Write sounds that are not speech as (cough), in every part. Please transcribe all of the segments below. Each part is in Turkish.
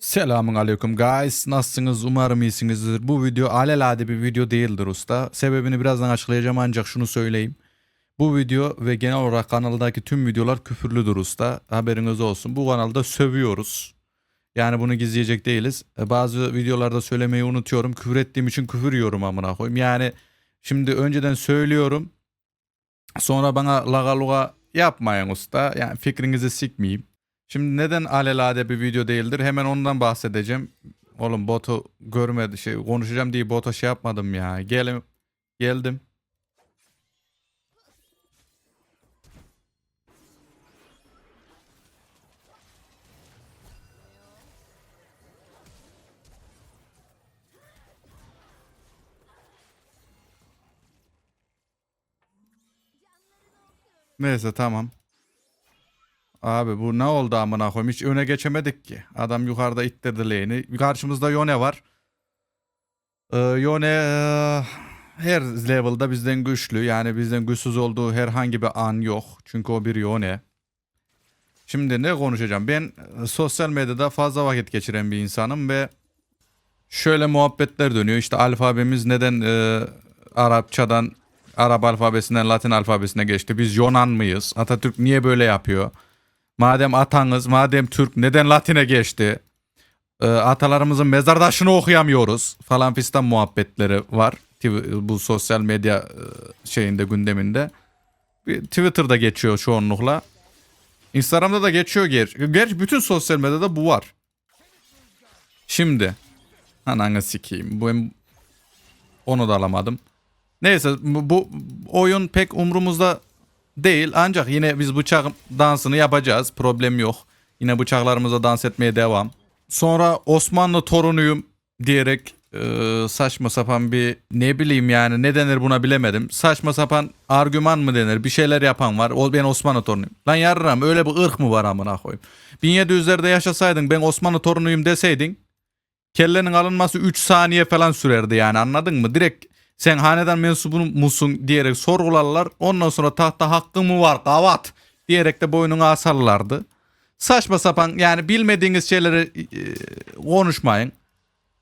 Selamun aleyküm guys. Nasılsınız? Umarım iyisinizdir. Bu video alelade bir video değildir usta. Sebebini birazdan açıklayacağım ancak şunu söyleyeyim. Bu video ve genel olarak kanaldaki tüm videolar küfürlüdür usta. Haberiniz olsun. Bu kanalda sövüyoruz. Yani bunu gizleyecek değiliz. E, Bazı videolarda söylemeyi unutuyorum. Küfür ettiğim için küfür yiyorum amına koyayım. Yani şimdi önceden söylüyorum. Sonra bana laga luga yapmayın usta. Yani fikrinizi sikmeyeyim. Şimdi neden alelade bir video değildir? Hemen ondan bahsedeceğim. Oğlum botu görmedi şey konuşacağım diye bota şey yapmadım ya. Gelim geldim. Neyse tamam. Abi bu ne oldu amına koyayım? Hiç öne geçemedik ki. Adam yukarıda ittirdi lane'i. Karşımızda Yone var. Ee, Yone ee, her level'da bizden güçlü. Yani bizden güçsüz olduğu herhangi bir an yok. Çünkü o bir Yone. Şimdi ne konuşacağım? Ben e, sosyal medyada fazla vakit geçiren bir insanım ve şöyle muhabbetler dönüyor. İşte alfabemiz neden e, Arapçadan Arap alfabesinden Latin alfabesine geçti? Biz Yunan mıyız? Atatürk niye böyle yapıyor? Madem atanız, madem Türk neden Latin'e geçti? Ee, atalarımızın mezar taşını okuyamıyoruz falan fistan muhabbetleri var. Bu sosyal medya e, şeyinde gündeminde. Twitter'da geçiyor çoğunlukla. Instagram'da da geçiyor gerçi. Gerçi bütün sosyal medyada bu var. Şimdi. Ananı sikeyim. Bu onu da alamadım. Neyse bu oyun pek umrumuzda değil ancak yine biz bıçak dansını yapacağız. Problem yok. Yine bıçaklarımıza dans etmeye devam. Sonra Osmanlı torunuyum diyerek e, saçma sapan bir ne bileyim yani ne denir buna bilemedim. Saçma sapan argüman mı denir bir şeyler yapan var. Ben Osmanlı torunuyum. Lan yarram öyle bir ırk mı var amına koyayım. 1700'lerde yaşasaydın ben Osmanlı torunuyum deseydin kellenin alınması 3 saniye falan sürerdi yani anladın mı? Direkt sen hanedan mensubu musun diyerek sorgularlar. Ondan sonra tahta hakkın mı var kavat diyerek de boynunu asarlardı. Saçma sapan yani bilmediğiniz şeyleri e, konuşmayın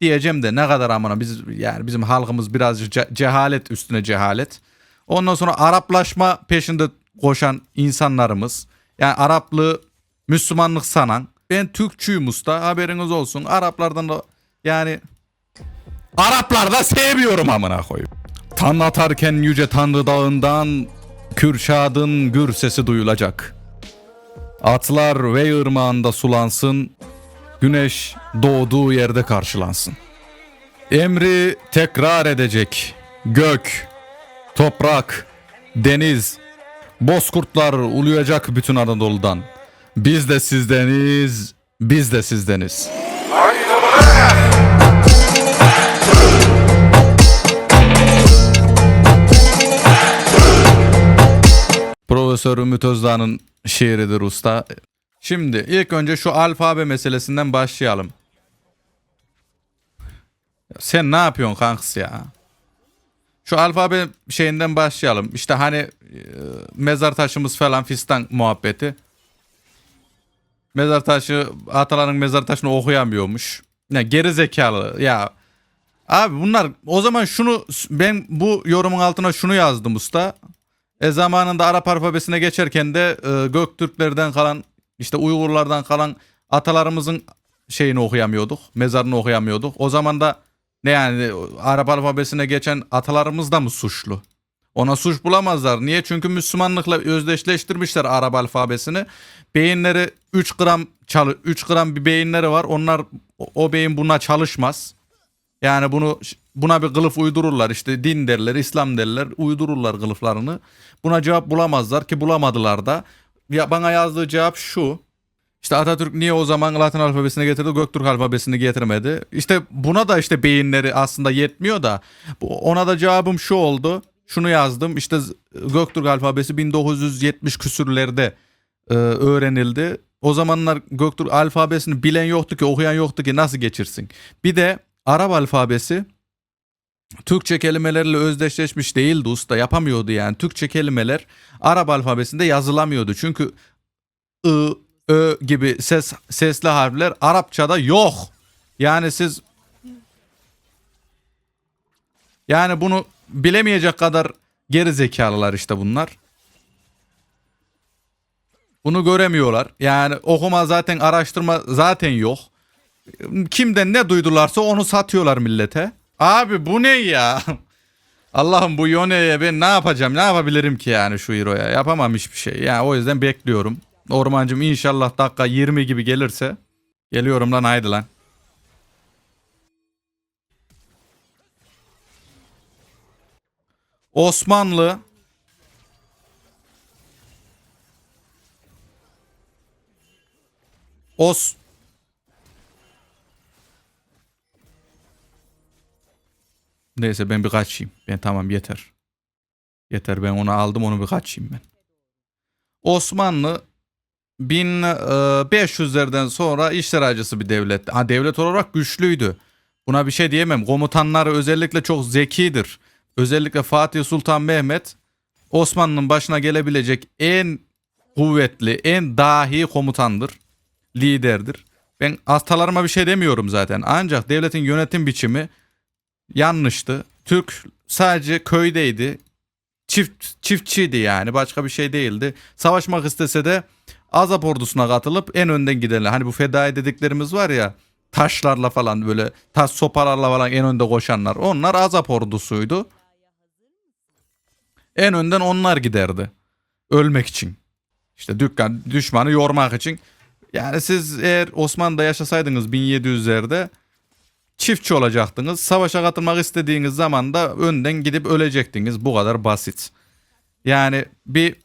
diyeceğim de ne kadar amına biz yani bizim halkımız birazcık ce- cehalet üstüne cehalet. Ondan sonra Araplaşma peşinde koşan insanlarımız yani Araplığı Müslümanlık sanan ben Türkçüyüm usta haberiniz olsun Araplardan da yani Araplar da sevmiyorum amına koyayım. Tan atarken yüce tanrı dağından Kürşad'ın gür sesi duyulacak. Atlar ve ırmağında sulansın, güneş doğduğu yerde karşılansın. Emri tekrar edecek gök, toprak, deniz, bozkurtlar uluyacak bütün Anadolu'dan. Biz de sizdeniz, biz de sizdeniz. Profesör Ümit Özdağ'ın şiiridir usta. Şimdi ilk önce şu alfabe meselesinden başlayalım. Sen ne yapıyorsun kanks ya? Şu alfabe şeyinden başlayalım. İşte hani e, mezar taşımız falan fistan muhabbeti. Mezar taşı ataların mezar taşını okuyamıyormuş. Ya geri zekalı ya. Abi bunlar o zaman şunu ben bu yorumun altına şunu yazdım usta. E zamanında Arap alfabesine geçerken de e, Göktürklerden kalan işte Uygurlardan kalan atalarımızın şeyini okuyamıyorduk. Mezarını okuyamıyorduk. O zaman da ne yani Arap alfabesine geçen atalarımız da mı suçlu? Ona suç bulamazlar. Niye? Çünkü Müslümanlıkla özdeşleştirmişler Arap alfabesini. Beyinleri 3 gram çalı 3 gram bir beyinleri var. Onlar o- beyin buna çalışmaz. Yani bunu buna bir kılıf uydururlar işte din derler, İslam derler, uydururlar kılıflarını. Buna cevap bulamazlar ki bulamadılar da. Ya bana yazdığı cevap şu. İşte Atatürk niye o zaman Latin alfabesini getirdi, Göktürk alfabesini getirmedi? İşte buna da işte beyinleri aslında yetmiyor da ona da cevabım şu oldu. Şunu yazdım. İşte Göktürk alfabesi 1970 küsürlerde e, öğrenildi. O zamanlar Göktürk alfabesini bilen yoktu ki, okuyan yoktu ki nasıl geçirsin? Bir de Arap alfabesi Türkçe kelimelerle özdeşleşmiş değildi usta yapamıyordu yani. Türkçe kelimeler Arap alfabesinde yazılamıyordu. Çünkü I, ö gibi ses sesli harfler Arapçada yok. Yani siz yani bunu bilemeyecek kadar geri zekalılar işte bunlar. Bunu göremiyorlar. Yani okuma zaten araştırma zaten yok. Kimden ne duydularsa onu satıyorlar millete. Abi bu ne ya? (laughs) Allah'ım bu Yone'ye ben ne yapacağım? Ne yapabilirim ki yani şu Hero'ya? Yapamam hiçbir şey. Yani o yüzden bekliyorum. Ormancım inşallah dakika 20 gibi gelirse. Geliyorum lan haydi lan. Osmanlı Os Neyse ben bir kaçayım. Ben tamam yeter. Yeter ben onu aldım onu bir kaçayım ben. Osmanlı 1500'lerden sonra işler acısı bir devlet. Ha devlet olarak güçlüydü. Buna bir şey diyemem. Komutanları özellikle çok zekidir. Özellikle Fatih Sultan Mehmet Osmanlı'nın başına gelebilecek en kuvvetli, en dahi komutandır. Liderdir. Ben hastalarıma bir şey demiyorum zaten. Ancak devletin yönetim biçimi yanlıştı. Türk sadece köydeydi. Çift çiftçiydi yani başka bir şey değildi. Savaşmak istese de Azap ordusuna katılıp en önden gidenler. Hani bu fedai dediklerimiz var ya taşlarla falan böyle taş sopalarla falan en önde koşanlar. Onlar Azap ordusuydu. En önden onlar giderdi. Ölmek için. İşte dükkan düşmanı yormak için. Yani siz eğer Osmanlı'da yaşasaydınız 1700'lerde çiftçi olacaktınız. Savaşa katılmak istediğiniz zaman da önden gidip ölecektiniz. Bu kadar basit. Yani bir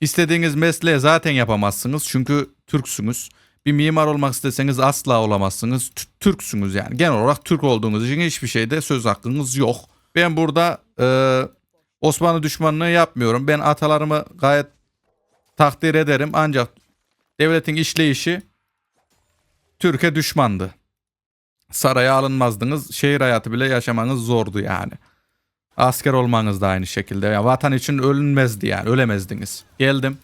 istediğiniz mesleği zaten yapamazsınız. Çünkü Türksünüz. Bir mimar olmak isteseniz asla olamazsınız. T- Türksünüz yani. Genel olarak Türk olduğunuz için hiçbir şeyde söz hakkınız yok. Ben burada e, Osmanlı düşmanlığı yapmıyorum. Ben atalarımı gayet takdir ederim. Ancak devletin işleyişi Türkiye düşmandı saraya alınmazdınız. Şehir hayatı bile yaşamanız zordu yani. Asker olmanız da aynı şekilde. Yani vatan için ölünmezdi yani. Ölemezdiniz. Geldim.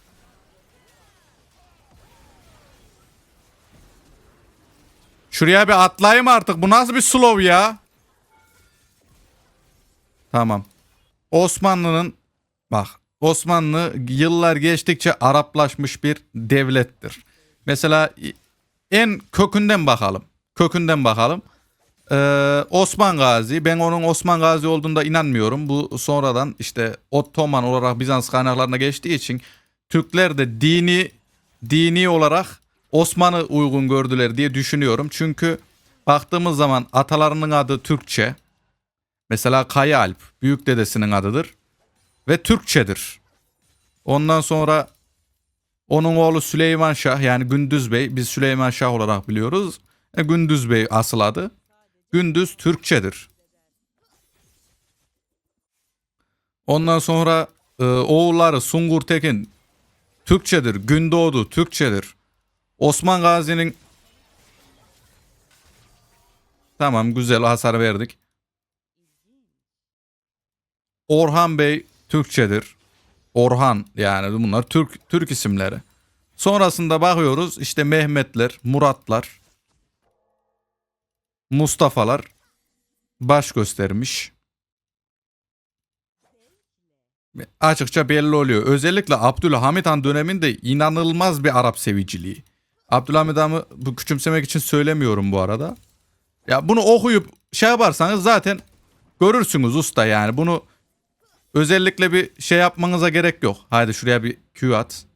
Şuraya bir atlayayım artık. Bu nasıl bir slow ya? Tamam. Osmanlı'nın bak Osmanlı yıllar geçtikçe Araplaşmış bir devlettir. Mesela en kökünden bakalım kökünden bakalım. Ee, Osman Gazi. Ben onun Osman Gazi olduğunda inanmıyorum. Bu sonradan işte Ottoman olarak Bizans kaynaklarına geçtiği için Türkler de dini dini olarak Osman'ı uygun gördüler diye düşünüyorum. Çünkü baktığımız zaman atalarının adı Türkçe. Mesela Kaya Alp büyük dedesinin adıdır ve Türkçedir. Ondan sonra onun oğlu Süleyman Şah yani Gündüz Bey biz Süleyman Şah olarak biliyoruz. E, Gündüz Bey asıl adı. Gündüz Türkçedir. Ondan sonra e, oğulları Sungur Tekin Türkçedir. Gündoğdu Türkçedir. Osman Gazi'nin Tamam güzel hasar verdik. Orhan Bey Türkçedir. Orhan yani bunlar Türk Türk isimleri. Sonrasında bakıyoruz işte Mehmetler, Muratlar, Mustafa'lar baş göstermiş. Açıkça belli oluyor. Özellikle Abdülhamit Han döneminde inanılmaz bir Arap seviciliği. Abdülhamit Han'ı bu küçümsemek için söylemiyorum bu arada. Ya bunu okuyup şey yaparsanız zaten görürsünüz usta yani. Bunu özellikle bir şey yapmanıza gerek yok. Haydi şuraya bir Q at.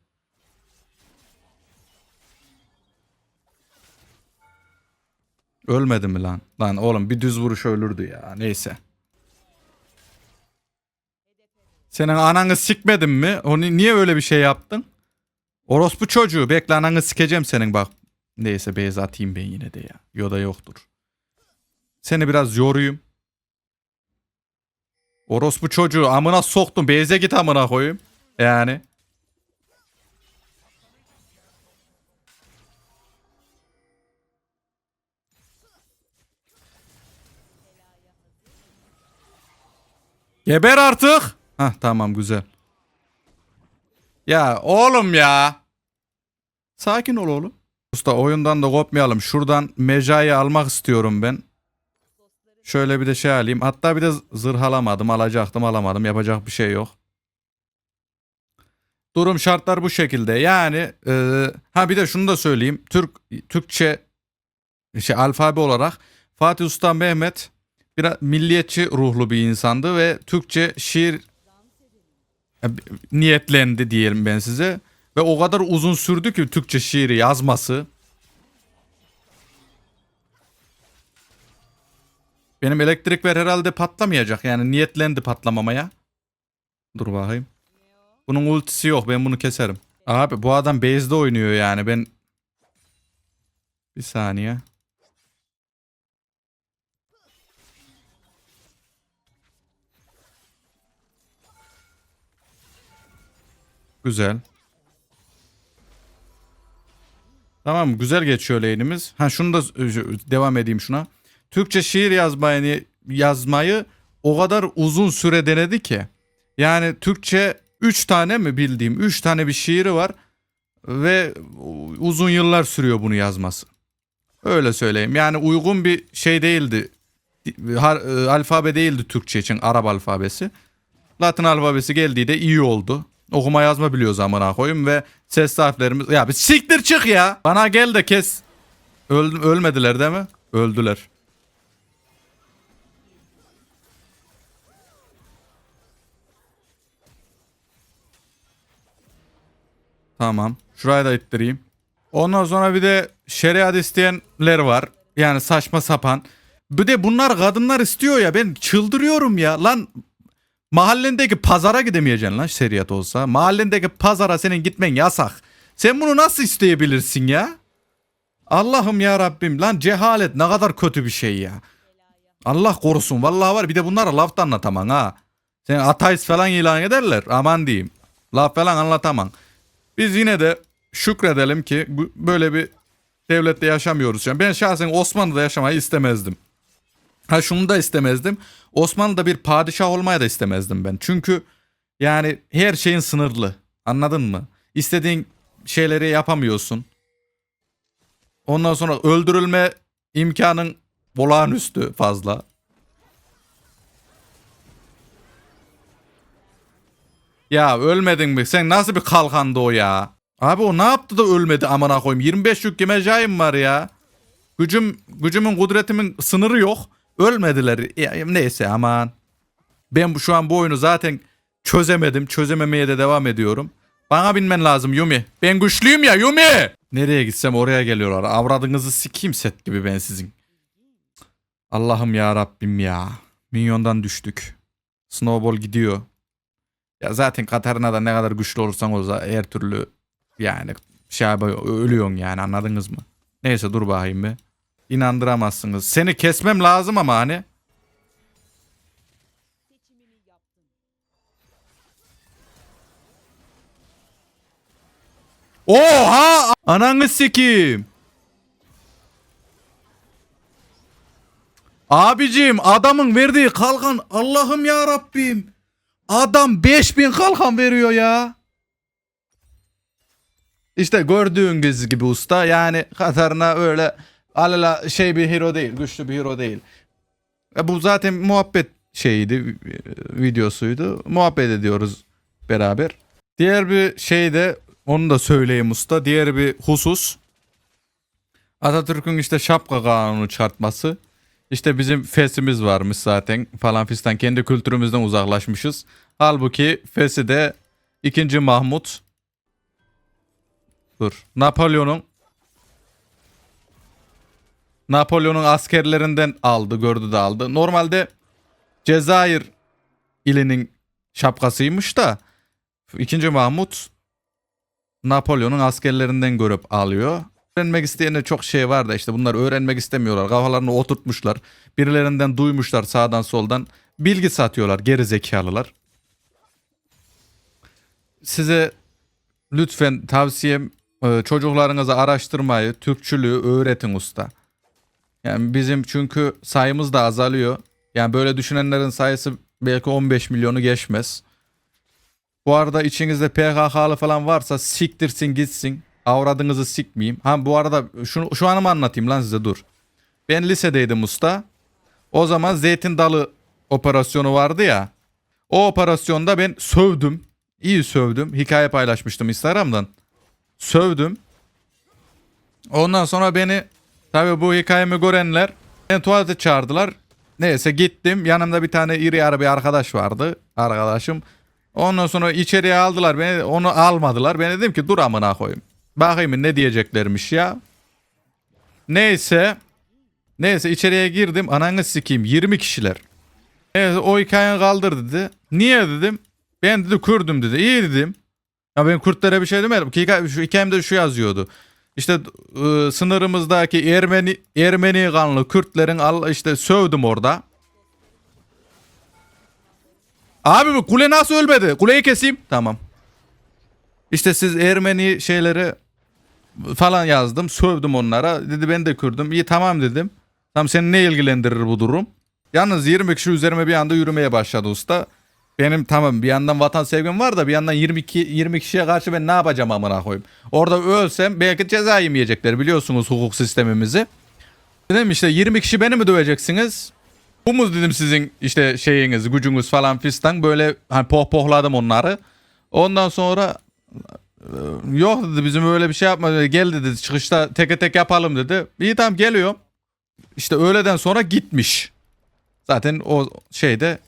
Ölmedi mi lan? Lan oğlum bir düz vuruş ölürdü ya. Neyse. Senin ananı sikmedin mi? Onu niye öyle bir şey yaptın? Orospu çocuğu. Bekle ananı sikeceğim senin bak. Neyse beyaz atayım ben yine de ya. Yoda yoktur. Seni biraz yoruyum. Orospu çocuğu amına soktum. Beyze git amına koyayım. Yani. Geber artık. Hah tamam güzel. Ya oğlum ya. Sakin ol oğlum. Usta oyundan da kopmayalım. Şuradan mecayı almak istiyorum ben. Şöyle bir de şey alayım. Hatta bir de zırh alamadım. Alacaktım alamadım. Yapacak bir şey yok. Durum şartlar bu şekilde. Yani e, ha bir de şunu da söyleyeyim. Türk Türkçe şey alfabe olarak Fatih Sultan Mehmet biraz milliyetçi ruhlu bir insandı ve Türkçe şiir e, niyetlendi diyelim ben size. Ve o kadar uzun sürdü ki Türkçe şiiri yazması. Benim elektrikler herhalde patlamayacak. Yani niyetlendi patlamamaya. Dur bakayım. Bunun ultisi yok. Ben bunu keserim. Abi bu adam base'de oynuyor yani. Ben... Bir saniye. Güzel. Tamam güzel geçiyor lane'imiz. Ha şunu da e, devam edeyim şuna. Türkçe şiir yazmayı yazmayı o kadar uzun süre denedi ki. Yani Türkçe 3 tane mi bildiğim 3 tane bir şiiri var ve uzun yıllar sürüyor bunu yazması. Öyle söyleyeyim. Yani uygun bir şey değildi. E, alfabe değildi Türkçe için Arap alfabesi. Latin alfabesi geldiği de iyi oldu. Okuma yazma biliyoruz amına koyayım ve ses harflerimiz... Ya bir siktir çık ya. Bana gel de kes. Öl, ölmediler değil mi? Öldüler. Tamam. Şurayı da ittireyim. Ondan sonra bir de şeriat isteyenler var. Yani saçma sapan. Bir de bunlar kadınlar istiyor ya ben çıldırıyorum ya. Lan mahallendeki pazara gidemeyeceksin lan şeriat olsa. Mahallendeki pazara senin gitmen yasak. Sen bunu nasıl isteyebilirsin ya? Allah'ım ya Rabbim lan cehalet ne kadar kötü bir şey ya. Allah korusun vallahi var bir de bunlara laf da anlatamam ha. Sen ateist falan ilan ederler aman diyeyim. Laf falan anlatamam. Biz yine de şükredelim ki böyle bir devlette yaşamıyoruz. Yani ben şahsen Osmanlı'da yaşamayı istemezdim. Ha şunu da istemezdim. Osmanlı'da bir padişah olmaya da istemezdim ben. Çünkü yani her şeyin sınırlı. Anladın mı? İstediğin şeyleri yapamıyorsun. Ondan sonra öldürülme imkanın olağanüstü fazla. Ya ölmedin mi? Sen nasıl bir kalkandı o ya? Abi o ne yaptı da ölmedi amına koyayım? 25 yük yemeceğim var ya. Gücüm, gücümün kudretimin sınırı yok. Ölmediler. Neyse aman. Ben şu an bu oyunu zaten çözemedim. Çözememeye de devam ediyorum. Bana binmen lazım Yumi. Ben güçlüyüm ya Yumi. Nereye gitsem oraya geliyorlar. Avradınızı sikeyim set gibi ben sizin. Allah'ım ya Rabbim ya. Minyondan düştük. Snowball gidiyor. Ya zaten Katarina'da ne kadar güçlü olursan ol her türlü yani şey ölüyorsun yani anladınız mı? Neyse dur bakayım bir. İnandıramazsınız. Seni kesmem lazım ama hani. Oha! Ananı sikeyim. Abicim adamın verdiği kalkan Allah'ım ya Rabbim. Adam 5000 kalkan veriyor ya. İşte gördüğünüz gibi usta yani Katarina öyle alala şey bir hero değil, güçlü bir hero değil. E bu zaten muhabbet şeyiydi, e, videosuydu. Muhabbet ediyoruz beraber. Diğer bir şey de onu da söyleyeyim usta. Diğer bir husus Atatürk'ün işte şapka kanunu çıkartması. İşte bizim fesimiz varmış zaten falan fistan kendi kültürümüzden uzaklaşmışız. Halbuki fesi de 2. Mahmut Dur. Napolyon'un Napolyon'un askerlerinden aldı, gördü de aldı. Normalde Cezayir ilinin şapkasıymış da 2. Mahmut Napolyon'un askerlerinden görüp alıyor. Öğrenmek isteyene çok şey var da işte bunlar öğrenmek istemiyorlar. Kafalarını oturtmuşlar. Birilerinden duymuşlar sağdan soldan. Bilgi satıyorlar geri zekalılar. Size lütfen tavsiyem e, çocuklarınıza araştırmayı, Türkçülüğü öğretin usta. Yani bizim çünkü sayımız da azalıyor. Yani böyle düşünenlerin sayısı belki 15 milyonu geçmez. Bu arada içinizde PKK'lı falan varsa siktirsin gitsin. Avradınızı sikmeyeyim. Ha bu arada şunu, şu anımı anlatayım lan size dur. Ben lisedeydim usta. O zaman zeytin dalı operasyonu vardı ya. O operasyonda ben sövdüm. İyi sövdüm. Hikaye paylaşmıştım Instagram'dan. Sövdüm. Ondan sonra beni tabii bu hikayemi görenler beni tuvalete çağırdılar. Neyse gittim. Yanımda bir tane iri yarı bir arkadaş vardı. Arkadaşım. Ondan sonra içeriye aldılar beni. Onu almadılar. Ben dedim ki dur amına koyayım. Bakayım ne diyeceklermiş ya. Neyse. Neyse içeriye girdim. Ananı sikeyim. 20 kişiler. Evet o hikayeyi kaldır dedi. Niye dedim. Ben dedi Kürdüm dedi. İyi dedim. Ya ben Kürtlere bir şey demedim. Şu hikayemde şu yazıyordu. İşte e, sınırımızdaki Ermeni Ermeni kanlı Kürtlerin al işte sövdüm orada. Abi bu kule nasıl ölmedi? Kuleyi keseyim. Tamam. İşte siz Ermeni şeyleri falan yazdım. Sövdüm onlara. Dedi ben de Kürdüm. İyi tamam dedim. Tamam seni ne ilgilendirir bu durum? Yalnız 20 kişi üzerime bir anda yürümeye başladı usta. Benim tamam bir yandan vatan sevgim var da bir yandan 22 20 kişiye karşı ben ne yapacağım amına koyayım. Orada ölsem belki ceza yemeyecekler biliyorsunuz hukuk sistemimizi. Dedim işte 20 kişi beni mi döveceksiniz? Bu mu dedim sizin işte şeyiniz, gücünüz falan fistan böyle hani pohpohladım onları. Ondan sonra e, yok dedi bizim öyle bir şey yapma. Gel dedi çıkışta teke tek yapalım dedi. İyi tamam geliyorum. İşte öğleden sonra gitmiş. Zaten o şeyde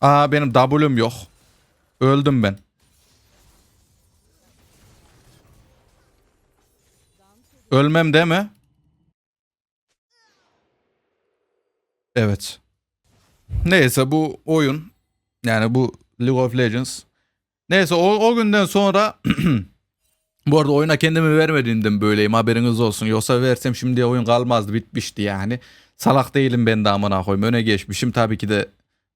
Aa benim W'm yok. Öldüm ben. Ölmem değil mi? Evet. Neyse bu oyun yani bu League of Legends. Neyse o, o günden sonra (clears throat) bu arada oyuna kendimi vermediğimden böyleyim haberiniz olsun. Yoksa versem şimdi oyun kalmazdı bitmişti yani. Salak değilim ben de amına koyayım. Öne geçmişim tabii ki de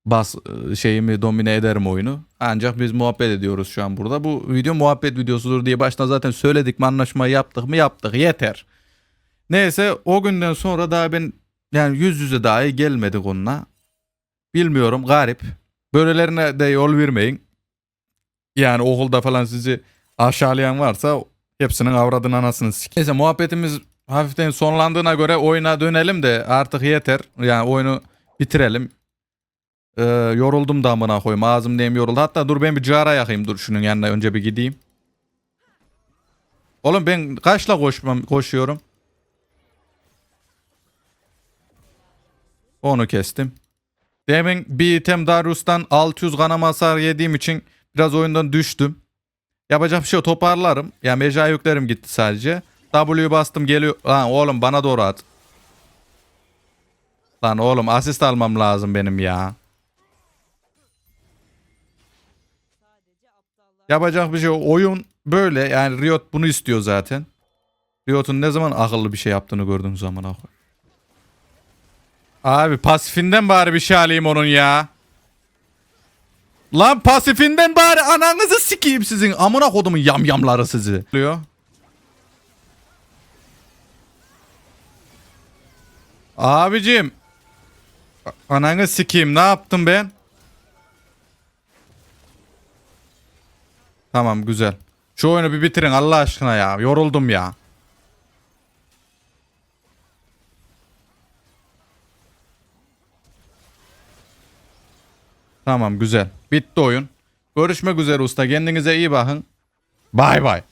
bas e, şeyimi domine ederim oyunu. Ancak biz muhabbet ediyoruz şu an burada. Bu video muhabbet videosudur diye baştan zaten söyledik mi anlaşma yaptık mı yaptık yeter. Neyse o günden sonra daha ben yani yüz yüze dahi gelmedik onunla. Bilmiyorum garip. Böylelerine de yol vermeyin. Yani okulda falan sizi aşağılayan varsa hepsinin avradın anasını sik. Neyse muhabbetimiz hafiften sonlandığına göre oyuna dönelim de artık yeter. Yani oyunu bitirelim. Ee, yoruldum da amına koyayım. Ağzım neyim yoruldu. Hatta dur ben bir cara yakayım. Dur şunun yanına önce bir gideyim. Oğlum ben kaçla koşmam, koşuyorum? Onu kestim. Demin bir item Darius'tan 600 kanama hasar yediğim için biraz oyundan düştüm. Yapacak bir şey yok, toparlarım. Ya mecra yüklerim gitti sadece. W bastım geliyor. Lan oğlum bana doğru at. Lan oğlum asist almam lazım benim ya. Yapacak bir şey yok. Oyun böyle yani Riot bunu istiyor zaten. Riot'un ne zaman akıllı bir şey yaptığını gördüğün zaman ah. Abi pasifinden bari bir şey alayım onun ya. Lan pasifinden bari ananızı sikeyim sizin. Amına kodumun yamyamları sizi. Oluyor. Abicim. Ananı sikeyim ne yaptım ben? Tamam güzel. Şu oyunu bir bitirin Allah aşkına ya. Yoruldum ya. Tamam güzel. Bitti oyun. Görüşmek üzere usta. Kendinize iyi bakın. Bay bay.